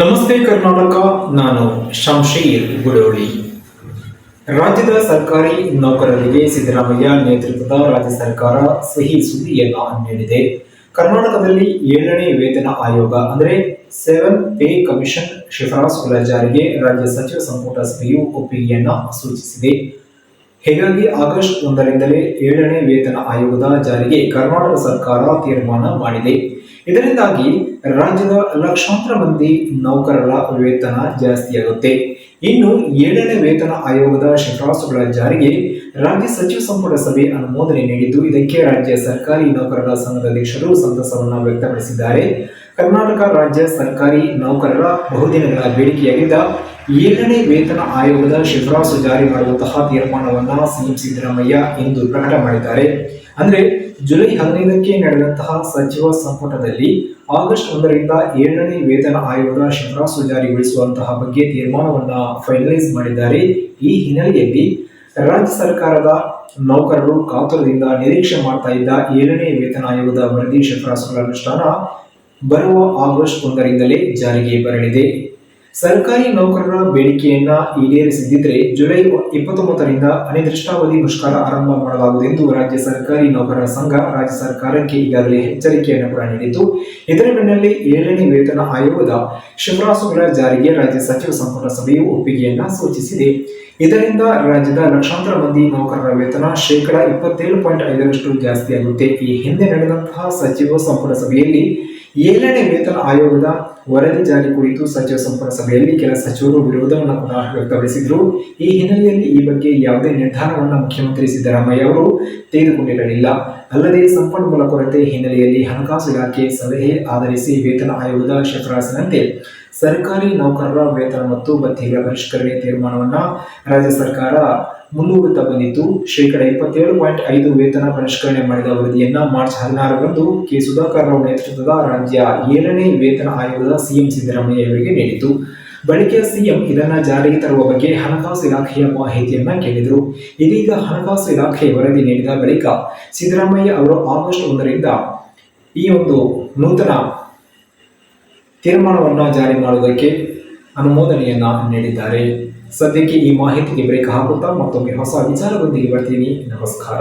ನಮಸ್ತೆ ಕರ್ನಾಟಕ, ನಾನು ಶಂಶೀರ್ ಗುಡೋಳಿ. ರಾಜ್ಯದ ಸರ್ಕಾರಿ ನೌಕರರಿಗೆ ಸಿದ್ದರಾಮಯ್ಯ ನೇತೃತ್ವದ ರಾಜ್ಯ ಸರ್ಕಾರ ಸಹಿ ಸುದ್ದಿಯನ್ನ ನೀಡಿದೆ. ಕರ್ನಾಟಕದಲ್ಲಿ ಏಳನೇ ವೇತನ ಆಯೋಗ ಅಂದರೆ ಸೆವೆನ್ ಪೇ ಕಮಿಷನ್ ಶಿಫಾರಸುಗಳ ಜಾರಿಗೆ ರಾಜ್ಯ ಸಚಿವ ಸಂಪುಟ ಸಭೆಯು ಒಪ್ಪಿಗೆಯನ್ನ ಸೂಚಿಸಿದೆ. ಹೀಗಾಗಿ ಆಗಸ್ಟ್ ಒಂದರಿಂದಲೇ ಏಳನೇ ವೇತನ ಆಯೋಗದ ಜಾರಿಗೆ ಕರ್ನಾಟಕ ಸರ್ಕಾರ ತೀರ್ಮಾನ ಮಾಡಿದೆ. ಇದರಿಂದಾಗಿ ರಾಜ್ಯದ ಲಕ್ಷಾಂತರ ಮಂದಿ ನೌಕರರ ವೇತನ ಜಾಸ್ತಿಯಾಗುತ್ತೆ. ಇನ್ನು ಏಳನೇ ವೇತನ ಆಯೋಗದ ಶಿಫಾರಸುಗಳ ಜಾರಿಗೆ ರಾಜ್ಯ ಸಚಿವ ಸಂಪುಟ ಸಭೆ ಅನುಮೋದನೆ ನೀಡಿದ್ದು, ಇದಕ್ಕೆ ರಾಜ್ಯ ಸರ್ಕಾರಿ ನೌಕರರ ಸಂಘದ ಅಧ್ಯಕ್ಷರು ಸಂತಸವನ್ನು ವ್ಯಕ್ತಪಡಿಸಿದ್ದಾರೆ. ಕರ್ನಾಟಕ ರಾಜ್ಯ ಸರ್ಕಾರಿ ನೌಕರರ ಬಹುದಿನಗಳ ಬೇಡಿಕೆಯಾಗಿದ್ದ ಏಳನೇ ವೇತನ ಆಯೋಗದ ಶಿಫಾರಸು ಜಾರಿ ಮಾಡುವಂತಹ ತೀರ್ಮಾನವನ್ನ ಸಿಎಂ ಸಿದ್ದರಾಮಯ್ಯ ಇಂದು ಪ್ರಕಟ ಮಾಡಿದ್ದಾರೆ. ಅಂದ್ರೆ ಜುಲೈ ಹದಿನೈದಕ್ಕೆ ನಡೆದಂತಹ ಸಚಿವ ಸಂಪುಟದಲ್ಲಿ ಆಗಸ್ಟ್ ಒಂದರಿಂದ ಏಳನೇ ವೇತನ ಆಯೋಗದ ಶಿಫಾರಸು ಜಾರಿಗೊಳಿಸುವಂತಹ ಬಗ್ಗೆ ತೀರ್ಮಾನವನ್ನ ಫೈನಲೈಸ್ ಮಾಡಿದ್ದಾರೆ. ಈ ಹಿನ್ನೆಲೆಯಲ್ಲಿ ರಾಜ್ಯ ಸರ್ಕಾರದ ನೌಕರರು ಕಾತುರದಿಂದ ನಿರೀಕ್ಷೆ ಮಾಡ್ತಾ ಇದ್ದ ಏಳನೇ ವೇತನ ಆಯೋಗದ ವರದಿ ಶಿಫಾರಸುಗಳ ಅನುಷ್ಠಾನ ಬರುವ ಆಗಸ್ಟ್ ಒಂದರಿಂದಲೇ ಜಾರಿಗೆ ಬರಲಿದೆ. ಸರ್ಕಾರಿ ನೌಕರರ ಬೇಡಿಕೆಯನ್ನ ಈಡೇರಿಸದಿದ್ದರೆ ಜುಲೈ ಇಪ್ಪತ್ತೊಂಬತ್ತರಿಂದ ಅನಿರ್ದಿಷ್ಟಾವಧಿ ಮುಷ್ಕರ ಆರಂಭ ಮಾಡಲಾಗುವುದು ಎಂದು ರಾಜ್ಯ ಸರ್ಕಾರಿ ನೌಕರರ ಸಂಘ ರಾಜ್ಯ ಸರ್ಕಾರಕ್ಕೆ ಈಗಾಗಲೇ ಎಚ್ಚರಿಕೆಯನ್ನು ಕೂಡ ನೀಡಿದ್ದು, ಇದರ ಬೆನ್ನಲ್ಲೇ ಏಳನೇ ವೇತನ ಆಯೋಗದ ಶಿಫಾರಸುಗಳ ಜಾರಿಗೆ ರಾಜ್ಯ ಸಚಿವ ಸಂಪುಟ ಸಭೆಯು ಒಪ್ಪಿಗೆಯನ್ನ ಸೂಚಿಸಿದೆ. ಇದರಿಂದ ರಾಜ್ಯದ ಲಕ್ಷಾಂತರ ಮಂದಿ ನೌಕರರ ವೇತನ ಶೇಕಡ ಇಪ್ಪತ್ತೇಳು ಪಾಯಿಂಟ್ ಐದರಷ್ಟು ಜಾಸ್ತಿಯಾಗುತ್ತೆ ಈ ಹಿಂದೆ ನಡೆದಂತಹ ಸಚಿವ ಸಂಪುಟ ಸಭೆಯಲ್ಲಿ ಏಳನೇ ವೇತನ ಆಯೋಗದ ವರದಿ ಜಾರಿ ಕುರಿತು ಸಚಿವ ಸಂಪುಟ ಸಭೆಯಲ್ಲಿ ಕೆಲ ಸಚಿವರು ವಿರೋಧವನ್ನು ಕೂಡ ವ್ಯಕ್ತಪಡಿಸಿದ್ರು. ಈ ಹಿನ್ನೆಲೆಯಲ್ಲಿ ಈ ಬಗ್ಗೆ ಯಾವುದೇ ನಿರ್ಧಾರವನ್ನು ಮುಖ್ಯಮಂತ್ರಿ ಸಿದ್ದರಾಮಯ್ಯ ಅವರು ತೆಗೆದುಕೊಂಡಿರಲಿಲ್ಲ. ಅಲ್ಲದೆ ಸಂಪನ್ಮೂಲ ಕೊರತೆ ಹಿನ್ನೆಲೆಯಲ್ಲಿ ಹಣಕಾಸು ಇಲಾಖೆ ಸಲಹೆ ಆಧರಿಸಿ ವೇತನ ಆಯೋಗದ ಶಿಫಾರಸಿನಂತೆ ಸರ್ಕಾರಿ ನೌಕರರ ವೇತನ ಮತ್ತು ಭತ್ಯೆಗಳ ಪರಿಷ್ಕರಣೆ ತೀರ್ಮಾನವನ್ನು ರಾಜ್ಯ ಸರ್ಕಾರ ಮುಂದೂಡುತ್ತಾ ಬಂದಿದ್ದು ಶೇಕಡ ಇಪ್ಪತ್ತೇಳು ಪಾಯಿಂಟ್ ಐದು ವೇತನ ಪರಿಷ್ಕರಣೆ ಮಾಡಿದ ವರದಿಯನ್ನ ಮಾರ್ಚ್ ಹದಿನಾರರಂದು ಕೆ. ಸುಧಾಕರ್ ರಾವ್ ನೇತೃತ್ವದ ರಾಜ್ಯ ಏಳನೇ ವೇತನ ಆಯೋಗದ ಸಿಎಂ ಸಿದ್ದರಾಮಯ್ಯ ಅವರಿಗೆ ನೀಡಿತು ಬಳಿಕ ಸಿಎಂ ಇದನ್ನ ಜಾರಿಗೆ ತರುವ ಬಗ್ಗೆ ಹಣಕಾಸು ಇಲಾಖೆಯ ಮಾಹಿತಿಯನ್ನ ಕೇಳಿದರು. ಇದೀಗ ಹಣಕಾಸು ಇಲಾಖೆ ವರದಿ ನೀಡಿದ ಬಳಿಕ ಸಿದ್ದರಾಮಯ್ಯ ಅವರು ಆಗಸ್ಟ್ ಒಂದರಿಂದ ಈ ಒಂದು ನೂತನ ತೀರ್ಮಾನವನ್ನು ಜಾರಿ ಮಾಡುವುದಕ್ಕೆ ಅನುಮೋದನೆಯನ್ನ ನೀಡಿದ್ದಾರೆ. ಸದ್ಯಕ್ಕೆ ಈ ಮಾಹಿತಿಗೆ ಬ್ರೇಕ್ ಹಾಕುತ್ತಾ ಮತ್ತೊಮ್ಮೆ ಹೊಸ ವಿಚಾರದೊಂದಿಗೆ ಬರ್ತೀನಿ. ನಮಸ್ಕಾರ.